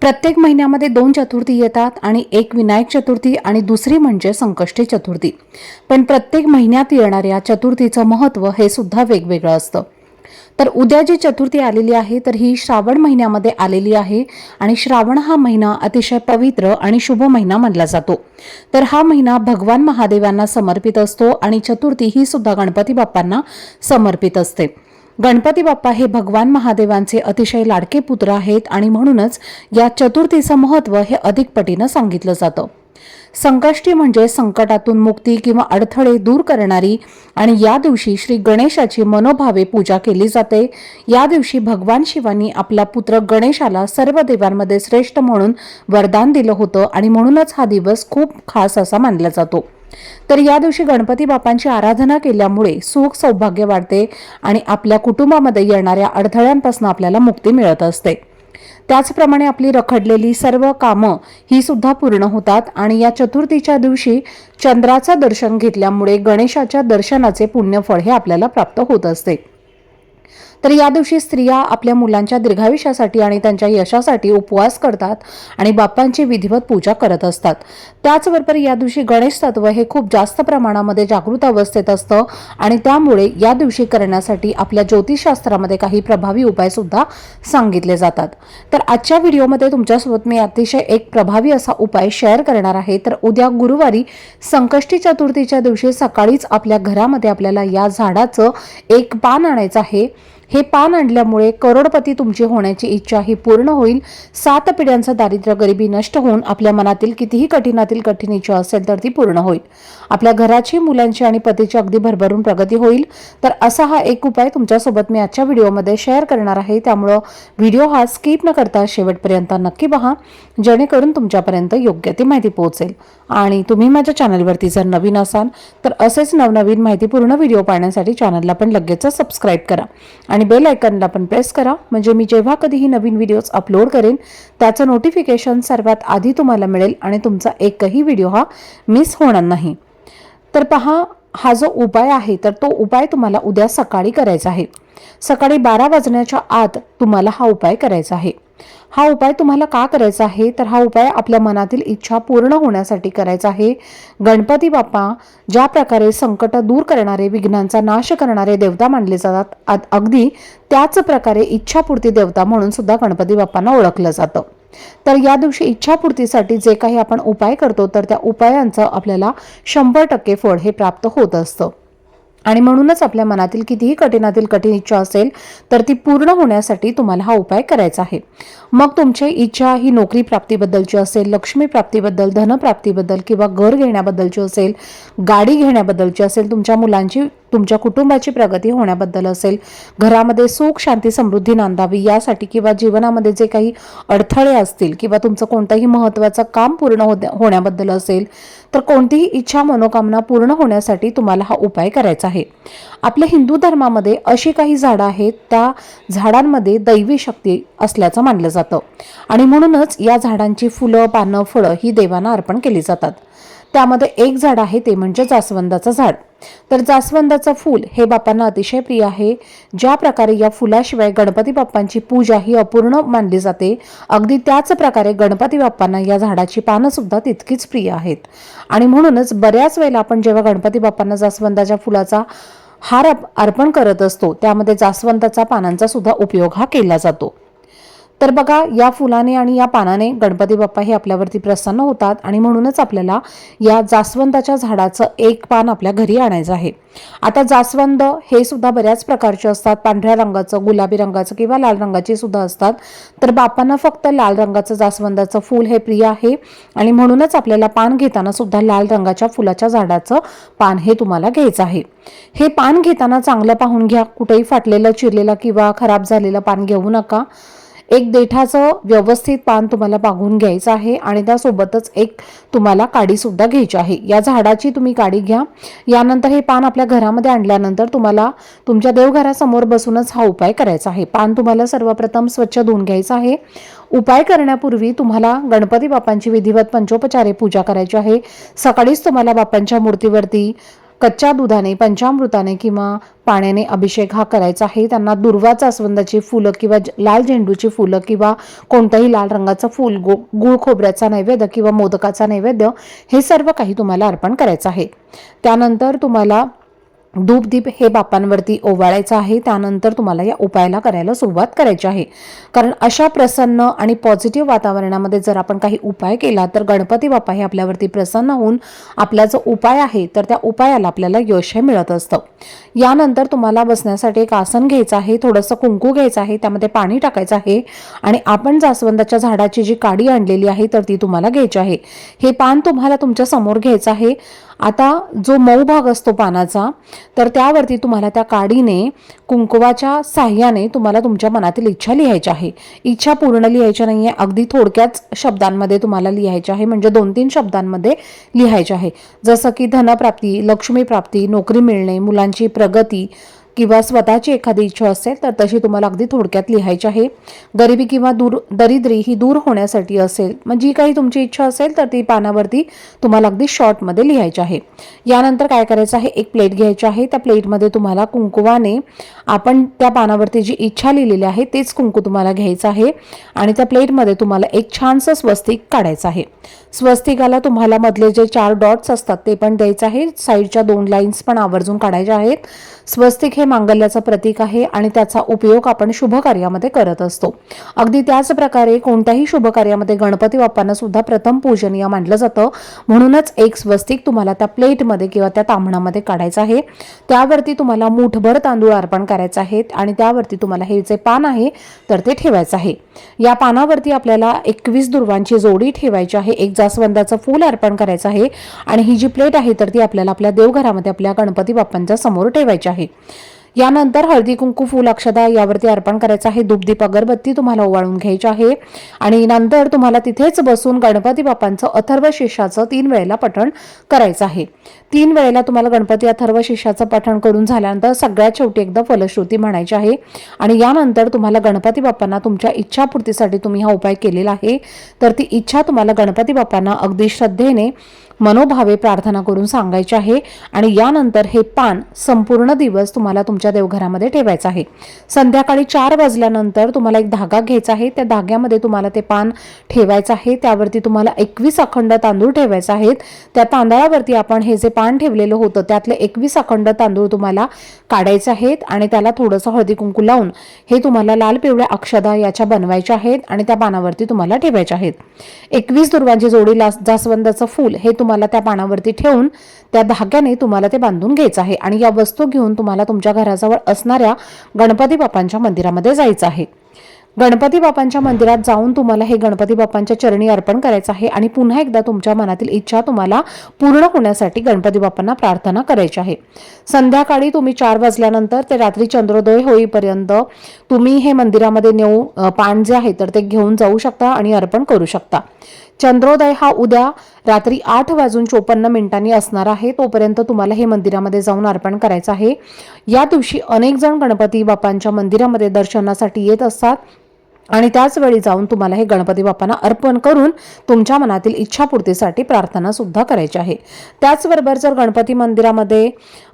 प्रत्येक महिन्यामध्ये दोन चतुर्थी येतात आणि एक विनायक चतुर्थी आणि दुसरी म्हणजे संकष्टी चतुर्थी. पण प्रत्येक महिन्यात येणाऱ्या चतुर्थीचं महत्त्व हे सुद्धा वेगवेगळं असतं. तर उद्या जी चतुर्थी आलेली आहे तर ही श्रावण महिन्यामध्ये आलेली आहे आणि श्रावण हा महिना अतिशय पवित्र आणि शुभ महिना मानला जातो. तर हा महिना भगवान महादेवांना समर्पित असतो आणि चतुर्थी ही सुद्धा गणपती बाप्पांना समर्पित असते. गणपती बाप्पा हे भगवान महादेवांचे अतिशय लाडके पुत्र आहेत आणि म्हणूनच या चतुर्थीचं महत्त्व हे अधिक पटीनं सांगितलं जातं. संकष्टी म्हणजे संकटातून मुक्ती किंवा अडथळे दूर करणारी आणि या दिवशी श्री गणेशाची मनोभावे पूजा केली जाते. या दिवशी भगवान शिवांनी आपला पुत्र गणेशाला सर्व देवांमध्ये श्रेष्ठ म्हणून वरदान दिलं होतं आणि म्हणूनच हा दिवस खूप खास असा मानला जातो. तर या दिवशी गणपती बाप्पांची आराधना केल्यामुळे सुख सौभाग्य वाढते आणि आपल्या कुटुंबामध्ये येणाऱ्या अडथळ्यांपासून आपल्याला मुक्ती मिळत असते. त्याचप्रमाणे आपली रखडलेली सर्व कामं ही सुद्धा पूर्ण होतात आणि या चतुर्थीच्या दिवशी चंद्राचं दर्शन घेतल्यामुळे गणेशाच्या दर्शनाचे पुण्यफळ हे आपल्याला प्राप्त होत असते. तर या दिवशी स्त्रिया आपल्या मुलांच्या दीर्घायुष्यासाठी आणि त्यांच्या यशासाठी उपवास करतात आणि बाप्पांची विधिवत पूजा करत असतात. त्याचबरोबर या दिवशी गणेश तत्व हे खूप जास्त प्रमाणामध्ये जागृत अवस्थेत असतं आणि त्यामुळे या दिवशी करण्यासाठी आपल्या ज्योतिषशास्त्रामध्ये काही प्रभावी उपाय सुद्धा सांगितले जातात. तर आजच्या व्हिडिओमध्ये तुमच्यासोबत मी अतिशय एक प्रभावी असा उपाय शेअर करणार आहे. तर उद्या गुरुवारी संकष्टी चतुर्थीच्या दिवशी सकाळीच आपल्या घरामध्ये आपल्याला या झाडाचं एक पान आणायचं आहे. हे पान आणल्यामुळे करोडपती तुमची होण्याची इच्छा ही पूर्ण होईल. सात पिढ्यांचं दारिद्र्य गरिबी नष्ट होऊन आपल्या मनातील कितीही कठीणातील कठीण इच्छा असेल तर ती पूर्ण होईल. आपल्या घराची मुलांची आणि पतीची अगदी भरभरून प्रगती होईल. तर असा हा एक उपाय तुमच्यासोबत मी आजच्या व्हिडिओमध्ये शेअर करणार आहे. त्यामुळं व्हिडिओ हा स्किप न करता शेवटपर्यंत नक्की पहा. जेणेकरून तुमच्यापर्यंत योग्य ती माहिती पोहोचेल. आणि तुम्ही माझ्या चॅनलवरती जर नवीन असाल तर असेच नवनवीन माहितीपूर्ण व्हिडिओ पाहण्यासाठी चॅनलला पण लगेच सबस्क्राईब करा. आणि बेल आयकनला पण प्रेस करा म्हणजे मी जेव्हा कधीही नवीन व्हिडिओज अपलोड करेन त्याचं नोटिफिकेशन सर्वात आधी तुम्हाला मिळेल आणि तुमचा एकही व्हिडिओ हा मिस होणार नाही. तर पहा हा जो उपाय आहे तर तो उपाय तुम्हाला उद्या सकाळी करायचा आहे. सकाळी बारा वाजण्याच्या आत तुम्हाला हा उपाय करायचा आहे. हा उपाय तुम्हाला का करायचा आहे? तर हा उपाय आपल्या मनातील इच्छा पूर्ण होण्यासाठी करायचा आहे. गणपती बाप्पा ज्या प्रकारे संकट दूर करणारे विघ्नांचा नाश करणारे देवता मानले जातात अगदी त्याच प्रकारे इच्छापूर्ती देवता म्हणून सुद्धा गणपती बाप्पांना ओळखलं जातं. तर या दिवशी इच्छापूर्तीसाठी जे काही आपण उपाय करतो तर त्या उपायांचं आपल्याला शंभर टक्के फळ हे प्राप्त होत असतं. आणि म्हणूनच आपल्या मनातील कितीही कठीणातील कठीण इच्छा असेल तर ती पूर्ण होण्यासाठी तुम्हाला हा उपाय करायचा आहे. मग तुमची इच्छा ही नोकरी प्राप्तीबद्दलची असेल लक्ष्मी प्राप्तीबद्दल धनप्राप्तीबद्दल किंवा घर घेण्याबद्दलची असेल गाडी घेण्याबद्दलची असेल तुमच्या मुलांची तुमच्या कुटुंबाची प्रगती होण्याबद्दल असेल. घरामध्ये सुख शांती समृद्धी नांदावी यासाठी किंवा जीवनामध्ये जे काही अडथळे असतील किंवा तुमचं कोणतंही महत्त्वाचं काम पूर्ण होण्याबद्दल असेल तर कोणतीही इच्छा मनोकामना पूर्ण होण्यासाठी तुम्हाला हा उपाय करायचा आहे. आपल्या हिंदू धर्मामध्ये अशी काही झाडं आहेत त्या झाडांमध्ये दैवी शक्ती असल्याचं मानलं जातं. आणि म्हणूनच या झाडांची फुलं पानं फळं ही देवांना अर्पण केली जातात. त्यामध्ये एक झाड आहे ते म्हणजे जास्वंदाचं झाड. तर जास्वंदाचं फूल हे बाप्पांना अतिशय प्रिय आहे. ज्या प्रकारे या फुलाशिवाय गणपती बाप्पांची पूजा ही अपूर्ण मानली जाते अगदी त्याच प्रकारे गणपती बाप्पांना या झाडाची पानं सुद्धा तितकीच प्रिय आहेत. आणि म्हणूनच बऱ्याच वेळेला आपण जेव्हा गणपती बाप्पांना जास्वंदाच्या फुलाचा हार अर्पण करत असतो त्यामध्ये जास्वंदाचा पानांचा सुद्धा उपयोग हा केला जातो. तर बघा या फुलाने आणि या पानाने गणपती बाप्पा हे आपल्यावरती प्रसन्न होतात आणि म्हणूनच आपल्याला या जास्वंदाच्या झाडाचं एक पान आपल्या घरी आणायचं आहे. आता जास्वंद हे सुद्धा बऱ्याच प्रकारचे असतात. पांढऱ्या रंगाचं गुलाबी रंगाचं किंवा लाल रंगाचे सुद्धा असतात. तर बापांना फक्त लाल रंगाचं जास्वंदाचं फूल हे प्रिय आहे आणि म्हणूनच आपल्याला पान घेताना सुद्धा लाल रंगाच्या फुलाच्या झाडाचं पान हे तुम्हाला घ्यायचं आहे. हे पान घेताना चांगलं पाहून घ्या. कुठेही फाटलेलं चिरलेलं किंवा खराब झालेलं पान घेऊ नका. एक देठाचं व्यवस्थित पान तुम्हाला बागून घ्यायचं आहे आणि त्यासोबतच एक तुम्हाला काडीसुद्धा घ्यायची आहे. या झाडाची तुम्ही काडी घ्या. यानंतर हे पान आपल्या घरामध्ये आणल्यानंतर तुम्हाला तुमच्या देवघरासमोर बसूनच हा उपाय करायचा आहे. पान तुम्हाला सर्वप्रथम स्वच्छ धुवून घ्यायचं आहे. उपाय करण्यापूर्वी तुम्हाला गणपती बाप्पांची विधिवत पंचोपचारे पूजा करायची आहे. सकाळीच तुम्हाला बाप्पांच्या मूर्तीवरती कच्च्या दुधाने पंचामृताने किंवा पाण्याने अभिषेक हा करायचा आहे. त्यांना दुर्वाचा जास्वंदाची फुलं किंवा ज- लाल झेंडूची फुलं किंवा कोणतंही लाल रंगाचं फूल गो गुळ खोबऱ्याचा नैवेद्य किंवा मोदकाचा नैवेद्य हे सर्व काही तुम्हाला अर्पण करायचं आहे. त्यानंतर तुम्हाला धूपदीप हे बापांवरती ओवाळायचं आहे. त्यानंतर तुम्हाला या उपायाला करायला सुरुवात करायची आहे. कारण अशा प्रसन्न आणि पॉझिटिव्ह वातावरणामध्ये जर आपण काही उपाय केला तर गणपती बाप्पा हे आपल्यावरती प्रसन्न होऊन आपला जो उपाय आहे तर त्या उपायाला आपल्याला यश हे मिळत असतं. यानंतर तुम्हाला बसण्यासाठी एक आसन घ्यायचं आहे थोडंसं कुंकू घ्यायचं आहे त्यामध्ये पाणी टाकायचं आहे आणि आपण जास्वंदाच्या झाडाची जी काडी आणलेली आहे तर ती तुम्हाला घ्यायची आहे. हे पान तुम्हाला तुमच्यासमोर घ्यायचं आहे. आता जो मऊ भाग असतो पानाचा तर त्यावरती तुम्हाला त्या काडीने कुंकवाच्या साह्याने तुम्हाला तुमच्या मनातील इच्छा लिहायची आहे. इच्छा पूर्ण लिहायची नाही आहे अगदी थोडक्याच शब्दांमध्ये तुम्हाला लिहायची आहे म्हणजे दोन तीन शब्दांमध्ये लिहायचे आहे. जसं की धनप्राप्ती लक्ष्मीप्राप्ती नोकरी मिळणे मुलांची प्रगती किंवा स्वतःची एखादी इच्छा असेल तर तशी तुम्हाला अगदी थोडक्यात लिहायची आहे. गरिबी किंवा दूर दरिद्री ही दूर होण्यासाठी असेल मग जी काही तुमची इच्छा असेल तर ती पानावरती तुम्हाला अगदी शॉर्टमध्ये लिहायची आहे. यानंतर काय करायचं आहे? एक प्लेट घ्यायची आहे. त्या प्लेटमध्ये तुम्हाला कुंकुवाने आपण त्या पानावरती जी इच्छा लिहिलेली आहे तेच कुंकू तुम्हाला घ्यायचं आहे. आणि त्या प्लेटमध्ये तुम्हाला एक छानसं स्वस्तिक काढायचं आहे. स्वस्तिकाला तुम्हाला मधले जे चार डॉट्स असतात ते पण द्यायचं आहे साईडच्या दोन लाईन्स पण आवर्जून काढायच्या आहेत. स्वस्तिक हे मांगल्याचं प्रतीक आहे आणि त्याचा उपयोग आपण शुभ कार्यामध्ये करत असतो. अगदी त्याच प्रकारे कोणत्याही शुभ कार्यामध्ये गणपती बाप्पांना सुद्धा प्रथम पूजनीय मानलं जातं. म्हणूनच एक स्वस्तिक तुम्हाला त्या प्लेटमध्ये किंवा त्या तांबणामध्ये काढायचं आहे. त्यावरती तुम्हाला मुठभर तांदूळ अर्पण करायचं आहे आणि त्यावरती तुम्हाला हे जे पान आहे तर ते ठेवायचं आहे. या पानावरती आपल्याला एकवीस दुर्वांची जोडी ठेवायची आहे. एक जास्वंदाचं फूल अर्पण करायचं आहे आणि ही जी प्लेट आहे तर ती आपल्याला आपल्या देवघरामध्ये आपल्या गणपती बाप्पांच्या समोर ठेवायची आहे. आहे यानंतर हळदी कुंकू फूल अक्षदा यावरती अर्पण करायचं आहे. दुपदीप अगरबत्ती तुम्हाला ओवाळून घ्यायची आहे. आणि नंतर तुम्हाला तिथेच बसून गणपती बाप्पांचं अथर्व शीर्षाचं तीन वेळेला पठण करायचं आहे. तीन वेळेला तुम्हाला गणपती अथर्व पठण करून झाल्यानंतर सगळ्यात शेवटी एकदा फलश्रुती म्हणायची आहे. आणि यानंतर तुम्हाला गणपती बाप्पांना तुमच्या इच्छापूर्तीसाठी तुम्ही हा उपाय केलेला आहे. तर ती इच्छा तुम्हाला गणपती बाप्पांना अगदी श्रद्धेने मनोभावे प्रार्थना करून सांगायची आहे. आणि यानंतर हे पान संपूर्ण दिवस तुम्हाला तुमच्या देवघरामध्ये ठेवायचं आहे. संध्याकाळी चार वाजल्यानंतर तुम्हाला एक धागा घ्यायचा आहे. त्या धाग्यामध्ये तुम्हाला ते पान ठेवायचं आहे. त्यावरती तुम्हाला एकवीस अखंड तांदूळ ठेवायचे आहेत. त्या तांदळावरती आपण हे जे पान ठेवलेलं होतं त्यातले एकवीस अखंड तांदूळ तुम्हाला काढायचे आहेत आणि त्याला थोडंसं हळदी कुंकू लावून हे तुम्हाला लाल पिवळ्या अक्षदा याच्या बनवायच्या आहेत आणि त्या पानावरती तुम्हाला ठेवायच्या आहेत. एकवीस दुर्वांची जोडी जास्वंदाचं फूल हे तुम्हाला त्या पानावरती ठेवून त्या धाग्याने तुम्हाला ते बांधून घ्यायचं आहे आणि या वस्तू घेऊन तुम्हाला तुमच्या घराजवळ असणाऱ्या गणपती बाप्पांच्या मंदिरामध्ये जायचं आहे. गणपती बाप्पांच्या मंदिरात जाऊन तुम्हाला हे गणपती बाप्पांच्या चरणी अर्पण करायचं आहे आणि पुन्हा एकदा तुमच्या मनातील इच्छा तुम्हाला पूर्ण होण्यासाठी गणपती बाप्पांना प्रार्थना करायची आहे. संध्याकाळी तुम्ही चार वाजल्यानंतर ते रात्री चंद्रोदय होईपर्यंत तुम्ही हे मंदिरामध्ये नेऊ पान जे आहे तर ते घेऊन जाऊ शकता आणि अर्पण करू शकता. चंद्रोदय हा उद्या रात्री आठ वाजून चोपन्न मिनिटांनी असणार आहे. तोपर्यंत तुम्हाला हे मंदिरामध्ये जाऊन अर्पण करायचं आहे. या दिवशी अनेक जण गणपती बाप्पांच्या मंदिरामध्ये दर्शनासाठी येत असतात. आणि त्याचवेळी जाऊन तुम्हाला हे गणपती बाप्पांना अर्पण करून तुमच्या मनातील इच्छापूर्तीसाठी प्रार्थना सुद्धा करायची आहे. त्याचबरोबर जर गणपती मंदिरामध्ये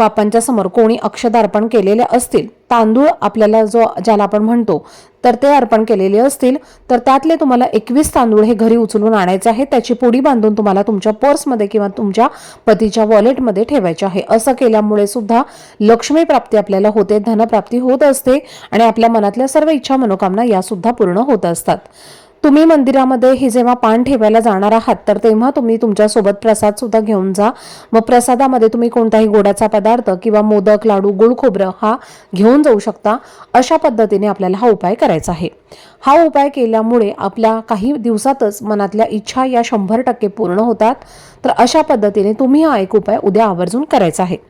बापांच्या समोर कोणी अक्षदा अर्पण केलेले असतील तांदूळ आपल्याला जो ज्याला आपण म्हणतो तर ते अर्पण केलेले असतील तर त्यातले तुम्हाला एकवीस तांदूळ हे घरी उचलून आणायचे आहे त्याची पुडी बांधून तुम्हाला तुमच्या पर्समध्ये किंवा तुमच्या पतीच्या वॉलेटमध्ये ठेवायचे आहे. असं केल्यामुळे सुद्धा लक्ष्मी प्राप्ती आपल्याला होते धनप्राप्ती होत असते आणि आपल्या मनातल्या सर्व इच्छा मनोकामना या सुद्धा पूर्ण होत असतात. तुम्ही मंदिरामध्ये हे जेव्हा पान ठेवायला जाणार आहात तर तेव्हा तुम्ही तुमच्यासोबत प्रसाद सुद्धा घेऊन जा. मग प्रसादामध्ये तुम्ही कोणताही गोडाचा पदार्थ किंवा मोदक लाडू गुळ खोबरं हा घेऊन जाऊ शकता. अशा पद्धतीने आपल्याला हा उपाय करायचा आहे. हा उपाय केल्यामुळे आपल्या काही दिवसातच मनातल्या इच्छा या शंभर टक्के पूर्ण होतात. तर अशा पद्धतीने तुम्ही हा एक उपाय उद्या आवर्जून करायचा आहे.